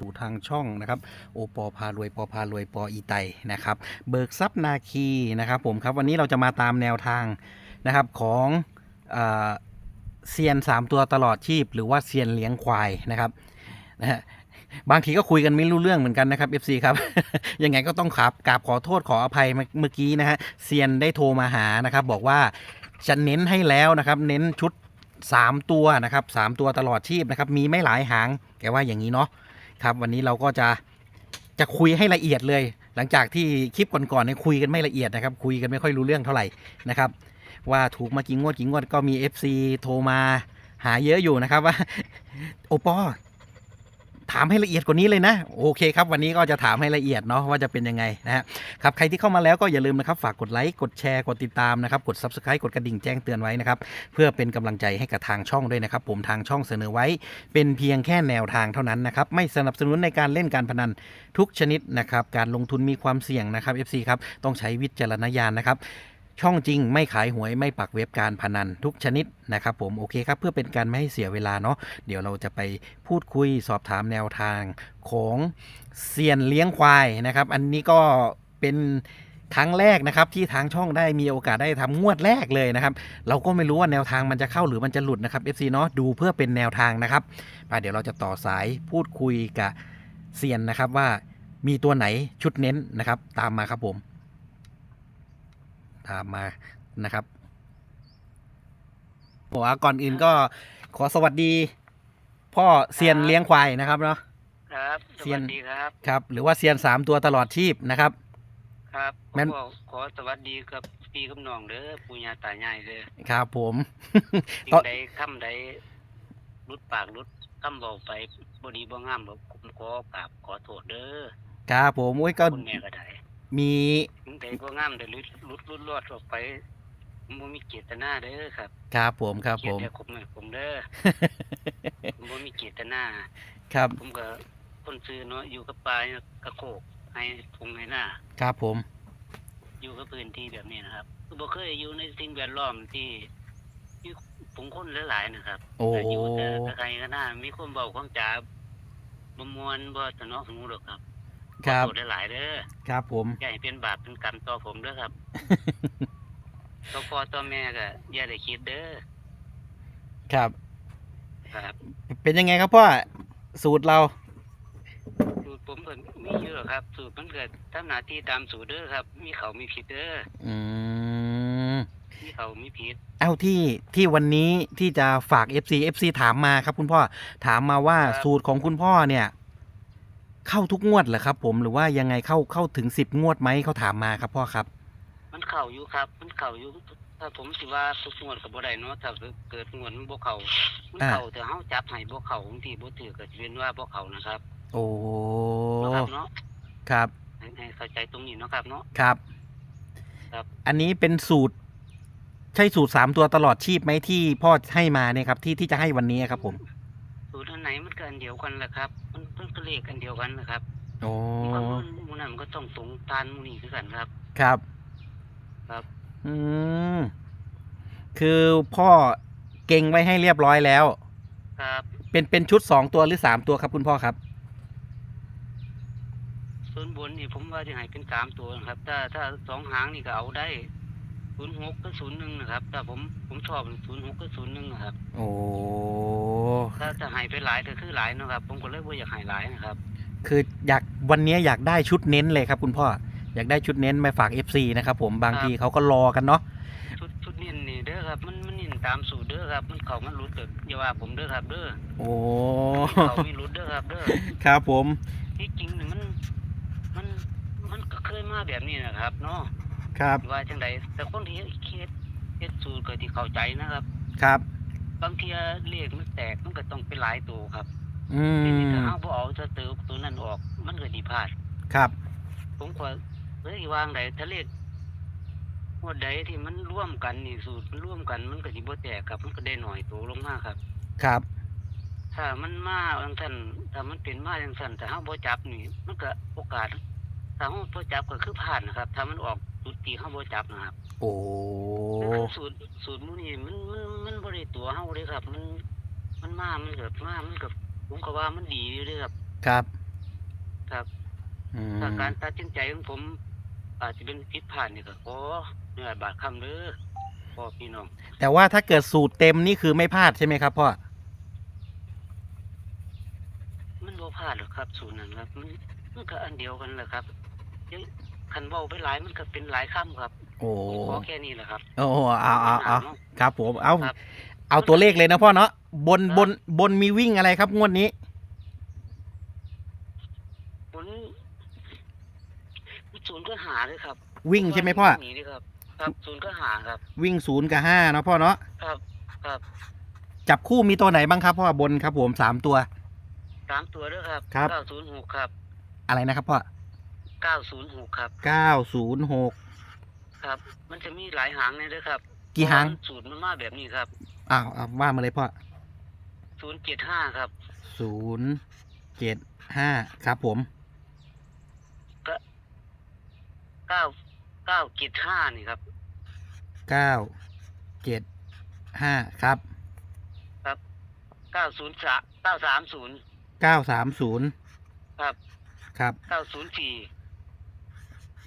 ดูทางช่องนะครับโอปอพารวยปอพารวยปออีไตนะครับเบิกทรัพย์นาคีนะครับผมครับวันนี้เราจะมาตามแนวทางนะครับของเอเซียน 3 ตัวตลอดชีพ หรือว่าเซียนเลี้ยงควายนะครับนะฮะบางทีก็คุยกันไม่รู้เรื่องเหมือนกันนะครับ FC ครับ ยังไงก็ต้องขับกราบขอโทษขออภัยเมื่อกี้นะฮะเซียนได้โทรมาหานะครับ บอกว่าจะเน้นให้แล้วนะครับ เน้นชุด 3 ตัวนะครับสามตัวตลอดชีพนะครับ มีไม่หลายหางแกว่าอย่างนี้เนาะ ครับ วันนี้เราก็จะจะคุยให้ละเอียดเลย หลังจากที่คลิปก่อนๆเนี่ยคุยกันไม่ละเอียดนะครับ คุยกันไม่ค่อยรู้เรื่องเท่าไหร่นะครับ ว่าถูกมากี่งวดกี่งวดก็มี FC โทรมาหาเยอะอยู่นะครับว่า โอปอ ถามให้ละเอียดกว่านี้เลยนะ โอเคครับ วันนี้ก็จะถามให้ละเอียดเนาะว่าจะเป็นยังไงนะครับใครที่เข้ามาแล้วก็อย่าลืมนะครับ ฝากกดไลค์กดแชร์กดติดตามนะครับกด Subscribe กดกระดิ่งแจ้งเตือนไว้นะครับเพื่อเป็นกำลังใจให้กับทางช่องด้วยนะครับ ผมทางช่องเสนอไว้ เป็นเพียงแค่แนวทางเท่านั้นนะครับไม่สนับสนุนในการเล่นการพนันทุกชนิดนะครับการลงทุนมีความเสี่ยงนะครับ FC ครับต้องใช้วิจารณญาณนะครับ ช่องจริงไม่ขายหวยไม่ปักเว็บการพนันทุกชนิดนะครับผมโอเคครับเพื่อเป็นการไม่ให้เสียเวลาเนาะเดี๋ยวเราจะไปพูดคุยสอบถามแนวทางของเซียนเลี้ยงควายนะครับ อันนี้ก็เป็นครั้งแรกนะครับที่ทางช่องได้มีโอกาสได้ทำงวดแรกเลยนะครับ เราก็ไม่รู้ว่าแนวทางมันจะเข้าหรือมันจะหลุดนะครับ FC เนาะดูเพื่อเป็นแนวทางนะครับไปเดี๋ยวเราจะต่อสายพูดคุยกับเซียนนะครับว่ามีตัวไหนชุดเน้นนะครับ ตามมาครับผม ตามมานะครับหัวก่อนอื่นก็ขอสวัสดี พ่อเซียนเลี้ยงควายนะครับเนาะครับสเซียวันสดีครับครับ หรือว่าเซียนสามตัวตลอดชีพนะครับ ครับแม่นขอขอสวัสดีกับพี่กับน้องเด้อปู่ย่าตายายเด้อครับผมสิ่ตอนงใดคำใดรุดปากรุดคำบอกไปบ่ดีบ่งามบ่ผมขอกราบขอโทษเด้อครับผมโอ้ยก็คุณแม่ก็ได้ มีสิ่งใดบ่งามได้รุดรุดรุดรอดออกไปผมบ่มีเจตนาเด้อครับครับผมครับเกีผยรมติให้ผมให้ผมเด้อผมบ่มีเจตนาครับ ผมก็คนซื้อเนาะอยู่กับป่ากระโคกให้ทงให้หน้าครับผม อยู่กับพื้นที่แบบนี้นะครับคือบ่เคยอยู่ในสิ่งแวดล้อมที่มีผู้คนหลายๆนะครับโอ้แต่อยู่แต่แต่ใครก็น่ามีคนเบาความจาบ่มวนบ่สนอหูหรอกครับ ครับขอโทษหลายๆเด้อครับผมอย่าให้เป็นบาปเป็นกรรมต่อผมเด้อครับต่อพ่อต่อแม่ก็อย่าได้คิดเด้อครับ ครับ เป็นยังไงครับพ่อสูตรเรา สูตรผมก็มีอยู่หรอกครับ สูตรมันเกิดทำหน้าที่ตามสูตรเด้อครับ มีเขามีผิดเด้ออืมมีเขามีผิดเอาที่ที่วันนี้ที่จะฝาก FC FC ถามมาครับคุณพ่อถามมาว่าครับสูตรของคุณพ่อเนี่ย เข้าทุกงวดเหรอครับ ผมหรือว่ายังไงเข้าเข้าถึงสิบงวดไหมเขาถามมาครับพ่อครับ มันเข้าอยู่ครับ มันเข้าอยู่ ถ้าผมสิว่าทุกงวดก็บ่ได้เนาะถ้าเกิดงวดมันบ่เข้ามันอ่าเข้าแต่เฮาจับให้บ่เข้าบางทีบ่ถือก็สิเป็นว่าบ่เข้านะครับ โอ้เนาะครับเนาะครับให้ให้เข้าใจตรงนี้เนาะครับเนาะครับ ครับ อันนี้เป็นสูตร ใช่สูตรสามตัวตลอดชีพไหมที่พ่อให้มาเนี่ยครับ ที่ที่จะให้วันนี้ครับผม สูตรอันไหนมันก็อันเดียวกันแหละครับมันมันก็ เลขอันเดียวกันนะครับโอ้มันก็มันหมู่นั้นมันก็ต้องตรงตามหมู่นี้คือกันครับ ครับ ครับ อืมคือพ่อเก่งไว้ให้เรียบร้อยแล้ว ครับ เป็นเป็นชุดสองตัวหรือสามตัวครับคุณพ่อครับ ส่วนบนนี่ผมว่าจะให้เป็นสามตัวนะครับ ถ้าถ้าสองหางนี่ก็เอาได้ 06ก็01นะครับถ้าผมผมชอบ06ก็01นะครับ โอ้ถ้าจะให้ไปหลายก็คือหลายเนาะครับ ผมก็เลยว่าอยากให้หลายนะครับ คืออยากวันนี้อยากได้ชุดเน้นเลยครับ คุณพ่ออยากได้ชุดเน้นมาฝาก FC นะครับผมบางครับทีเขาก็รอกันเนาะชุดชุดนี้นี่เด้อครับ มันมันนี่ตามสูตรเด้อครับ มันเขามันรุดเด้ออย่าว่าผมเด้อครับเด้อโอ้เขาไม่รุดเด้อครับเด้อครับผมที่จริงนี่มันมันมันก็เคยมาแบบนี้นะครับเนาะ ครับว่าจังไดแต่คนที่เฮ็ดเฮ็ดสูตรก็ที่เข้าใจนะครับ ครับบางทีเลขมันแตกมันก็ต้องเป็นหลายตัวครับอืทีนี้มถ้าเฮาบ่เอาจะเติมตัวนั้นออก มันก็สิพลาดครับ ผมก็เฮ้ยวางใดถ้าเลขงวดใดที่มันร่วมกันนี่สูตรมันร่วมกันมันก็สิบ่แตกครับ มันก็ได้หน่อยตัวลงมาครับ ครับ ถ้ามันมาจังซั่นถ้ามันเป็นมาจังซั่นแต่เฮาบ่จับนี่ มันก็โอกาสถ้าเฮาบ่จับก็คือพลาดนะครับ ถ้ามันออก จุดที่เฮาบ่จับนะครับโอ้คือสูตรสูตรหมู่นี้มันมันมันบ่ได้ตัวเฮาเด้ครับ มัน มันมามันก็มามันก็ผมก็ว่ามันดีอยู่เด้ครับ ครับ ครับอืมถ้าการตัดสินใจของผม อาจจะเป็นผิดพลาดนี่ก็ขอเนื้อบาดคำเด้อพ่อพี่น้องแต่ว่าถ้าเกิดสูตรเต็มนี่คือไม่พลาดใช่ไหมครับพ่อมันบ่พลาดหรอกครับ สูตรนั้นครับ มันมันก็อันเดียวกันแหละครับเดี๋ยว คันเว้าไปหลายมันก็เป็นหลายคำครับโอ้ผมขอแค่นี้แหละครับ โอ้เอาเอาเอานะครับผมเอาครับ เอาตัวเลขเลยนะพ่อเนาะบนครับบนบนมีวิ่งอะไรครับงวดนี้ ผลศูนย์ก็หาเลยครับวิ่งใช่ไหมพ่อ หนีเลยครับ ครับศูนย์ก็หาครับ วิ่งศูนย์กับห้าเนาะพ่อเนาะครับครับจับคู่มีตัวไหนบ้างครับพ่อบนครับผมสามตัว สามตัวด้วยครับครับ เก้าศูนย์หกครับ อะไรนะครับพ่อ เก้าศูนย์หกครับเก้าศูนย์หกครับ มันจะมีหลายหางเลยด้วยครับกี่หางเพระว่สูตรมันมาแบบนี้ครับอ้าวเอาว่ามาเลยพ่อศูนย์เจ็ดห้าครับศูนย์เจ็ดห้าครับผมเก้าเก้าเจ็ดห้านี่ครับเก้าเจ็ดห้าครับเก้าศูนย์สามเก้าสามศูนย์เก้าสามศูนย์ครับ ครับเก้าศูนย์สี่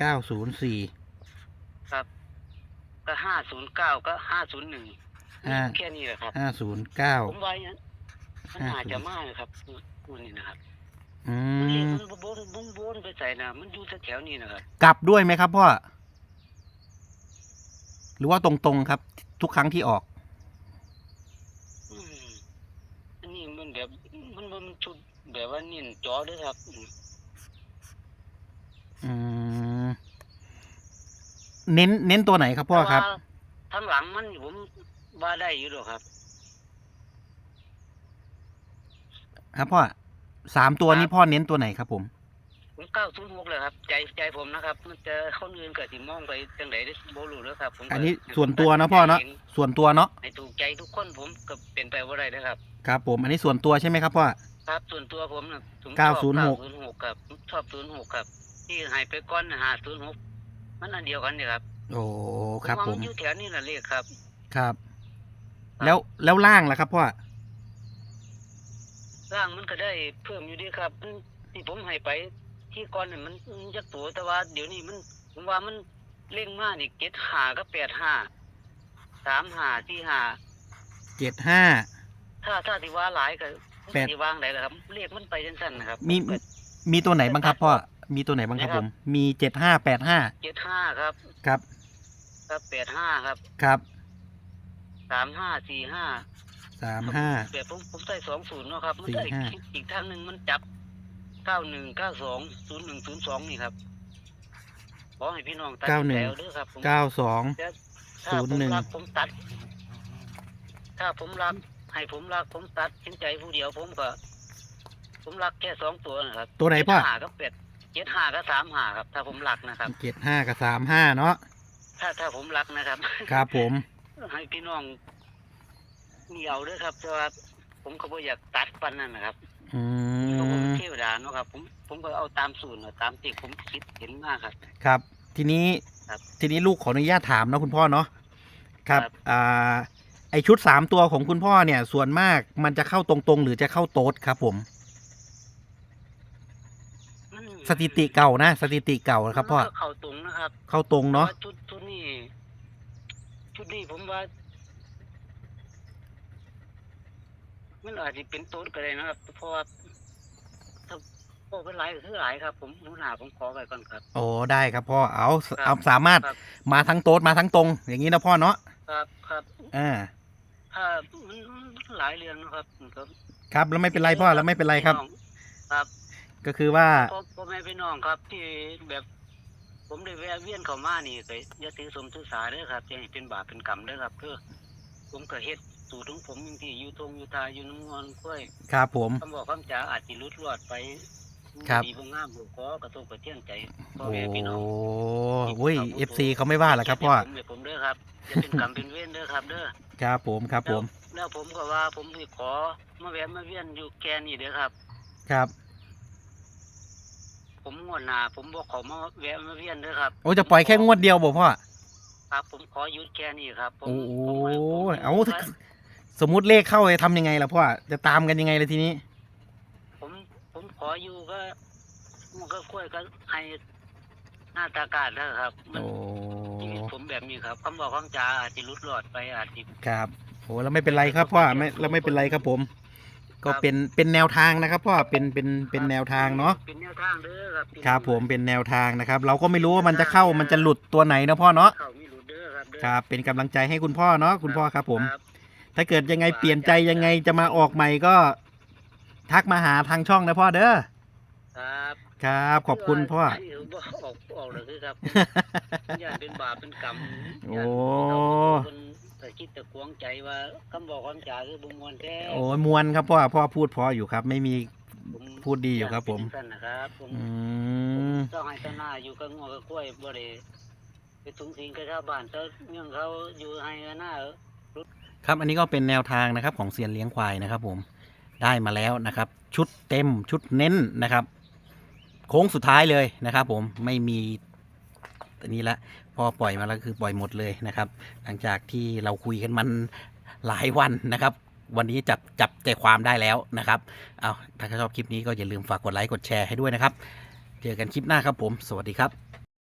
เก้าศูนย์สี่ครับ ก็ห้าศูนย์เก้าก็ห้าศูนย์หนึ่งห้าแค่นี้แหละครับห้าศูนย์เก้าผมว่าอย่างนั้นมันอาจจะ50มากเลยครับวันนี้นะครับอืมันเรียกมมันบนบนบนไปใส่นะมันอยู่แถวๆนี้นะครับ กลับด้วยไหมครับพ่อหรือว่าตรงๆครับ ทุกครั้งที่ออกอืมอันนี้มันแบบมันมันชุดแบบว่าเน้นจอด้วยครับอืม อืม เน้นเน้นตัวไหนครับพ่อครับแต่ว่าทางหลังมันผมว่าได้อยู่หรอกครับครับพ่อสามตัวครับนี้พ่อเน้นตัวไหนครับ ผมผมเก้าศูนย์หกเลยครับ ใจใจผมนะครับ มันจะคนอื่นก็สิมองไปจังไดได้บ่รู้แล้วครับผมก็อันนี้ส่วนตัวเนาะพ่อเนาะให้ส่วนตัวเนาะให้ถูกใจทุกคนผมก็เป็นไปบ่ได้นะครับ ครับ ผม อันนี้ส่วนตัวใช่ไหมครับพ่อ ครับส่วนตัวผมนะผมชอบเก้าศูนย์หก906ครับผมชอบศูนย์หกครับ ที่ใหายไปก้อนหาศูนย์หก มันอันเดียวกันเนี่ยครับ โอ้ครับว่าผมนอยู่แถวนี้น่ะเลขครับ ครับ แล้วแล้วล่างล่ะครับพ่อร่างมันก็ได้เพิ่มอยู่ดีครับมันที่ผมให้ไปที่ก้อนเนี่ยมันมันจะตัวแต่ว่าเดี๋ยวนี้มันผมว่ามันเร่งมากนี่เจ็ดห้าก็แปดห้าสามห้าสี่ห้าเจ็ดห้าถ้าถ้าที่ว่าหลายก็แปดที่วางไหนล่ะครับเลขมันไปจังสั้นนะครับ มีมีตัวไหนบ้างครับพ่อ มีตัวไหนบ้างครับผม มีเจ็ดห้าแปดห้าเจ็ดห้าครับ ครับ ครับแปดห้าครับครับสามห้าสี่ห้าสามห้า แบบผมผมใส่สองศูนย์เนาะครับ มันสี่ได้ห้าอีกอีกทางหนึ่งมันจับเก้าหนึ่งเก้าสองศูนย์หนึ่งศูนย์สองนี่ครับขอให้พี่น้องตัดเก้าหนึ่งแล้วเด้อครับผมเก้าสอง ถ้าผม01 รักผมตัด ถ้าผมรัก ให้ผมรักผมตัดสินใจผู้เดียวผมก็ ผมรักแค่สองตัวนะครับตัวไหนพ่อเจ็ดห้ากับเป็ด เจ็ดห้ากับสามห้าครับ ถ้าผมรักนะครับ เจ็ดห้ากับสามห้าเนาะถ้าถ้าผมรักนะครับ ครับผม ให้พี่น้องมีเอาด้วยครับแต่ว่าผมก็บ่อยากตัดปันนั่นนะครับอืเพราะผมมเทวดาเนาะครับ ผมผมก็เอาตามสูตรน่ะตามที่ผมคิดเห็นมากครับ ครับ ทีนี้ครับทีนี้ลูกขออนุญาตถามนะคุณพ่อเนาะครับครับ อ่าไอชุดสามตัวของคุณพ่อเนี่ย ส่วนมากมันจะเข้าตรงๆ หรือจะเข้าโต๊ดครับผมมัน สถิติเก่านะสถิติเก่านะครับพ่อมันก็เข้าตรงนะครับเข้าตรงเนาะแต่ว่ชุดชุดนี้ชุดนี้ผมว่ามันอาจจะเป็นโต๊ดก็ได้นะครับเพราะว่าถ้าพวกเป็นหลายก็คือหลายครับ ผมหนูหนาผมขอไปก่อนครับโอ้ได้ครับพ่อเอาครับเอาสามารถครับมาทั้งโต๊ดมาทั้งตรง อย่างนี้นะพ่อเนาะครับครับอ่าถ้ามันมันหลายเรื่องนะครับ ครับ ครับแล้วไม่เป็นไรพ่อแล้วไม่เป็นไรครับพี่น้องครับ ก็คือว่าพ่อพ่อแม่พี่น้องครับที่แบบผมได้แวะเวียนเข้ามานี่ก็อย่าถือสมถือสาเด้อครับจะให้เป็นบาปเป็นกรรมเด้อครับคือผมก็เฮ็ดสูตรของผมอย่างที่อยู่ตรงอยู่ตาอยู่น้ำงอนกล้วยครับผมคำบอกคำจาอาจสิหลุดรอดไปครับดีบ่งามบ่ขอกระทบกระเทือนใจพ่อโอ้แม่พี่น้องโอ้ยเอฟซีเขาไม่ว่าหรอกครับพ่อผมเดี๋ยวผมเด้อครับจะเป็นกรรมเป็นเวรเด้อครับเด้อครับผมครับผม แล้วผมก็ว่าผมสิขอมาแวะมาเวียนอยู่แกนี่เด้อครับ ครับ ผมงวดหน้าผมบอกขอมาแวะมาเวียนเด้อครับโอ้จะปล่อยแค่งวดเดียวบ่พ่อครับ ผมขอหยุดแค่นี้ครับผมโอ้โหผมผมเอาถ้าสมมุติเลขเข้าจะทำยังไงล่ะพ่อจะตามกันยังไงเลยทีนี้ ผมผมขออยู่ก็มันก็ค่อยก็ให้หน้าตาการแล้วครับมันโอ้ชีวิตผมแบบนี้ครับคำบอกคำจาอาจจะหลุดรอดไปอาจจะครับโอ้แล้วไม่เป็นไรครับพ่อไม่แล้วไม่เป็นไรครับผม ก็ครับเป็นเป็นแนวทางนะครับพ่อเป็นเป็นเป็นแนวทางเนาะเป็นแนวทางเด้อครับครับผมเป็นแนวทางนะครับ เราก็ไม่รู้ว่ามันจะเข้ามันจะหลุดตัวไหนเนาะพ่อเนาะเข้ามีหลุดเด้อครับเด้อครับเป็นกำลังใจให้คุณพ่อเนาะคุณพ่อครับผมครับถ้าเกิดยังไงเปลี่ยนใจยังไงจะมาออกใหม่ก็ ทักมาหาทางช่องนะพ่อเด้อครับครับขอบคุณพ่อที่บ่ออกออกเลยคือครับอย่าเป็นบาปเป็นกรรมโอ้ คนแต่คิดแต่กวงใจว่าคำบอกคำจาคือบุมวนแท้โอ้ยมวนครับพ่อพ่อพูดพออยู่ครับ ไม่มีผมพูดดีอยู่ครับ ผมเป็นสั้นนะครับผมอืมเจ้าให้เจ้าหน้าอยู่กับงัวกับกล้วยบ่ได้ไปทุงสิงกับชาวบ้านเจ้าเนื่องเขาอยู่ให้กับหน้าครับอันนี้ก็เป็นแนวทางนะครับของเซียนเลี้ยงควายนะครับ ผมได้มาแล้วนะครับ ชุดเต็มชุดเน้นนะครับ โค้งสุดท้ายเลยนะครับ ผมไม่มี อันนี้ละพอปล่อยมาแล้วคือปล่อยหมดเลยนะครับ หลังจากที่เราคุยกันมันหลายวันนะครับ วันนี้จับจับใจความได้แล้วนะครับเอาถ้าชอบคลิปนี้ก็อย่าลืมฝากกดไลค์กดแชร์ให้ด้วยนะครับ เจอกันคลิปหน้าครับผม สวัสดีครับ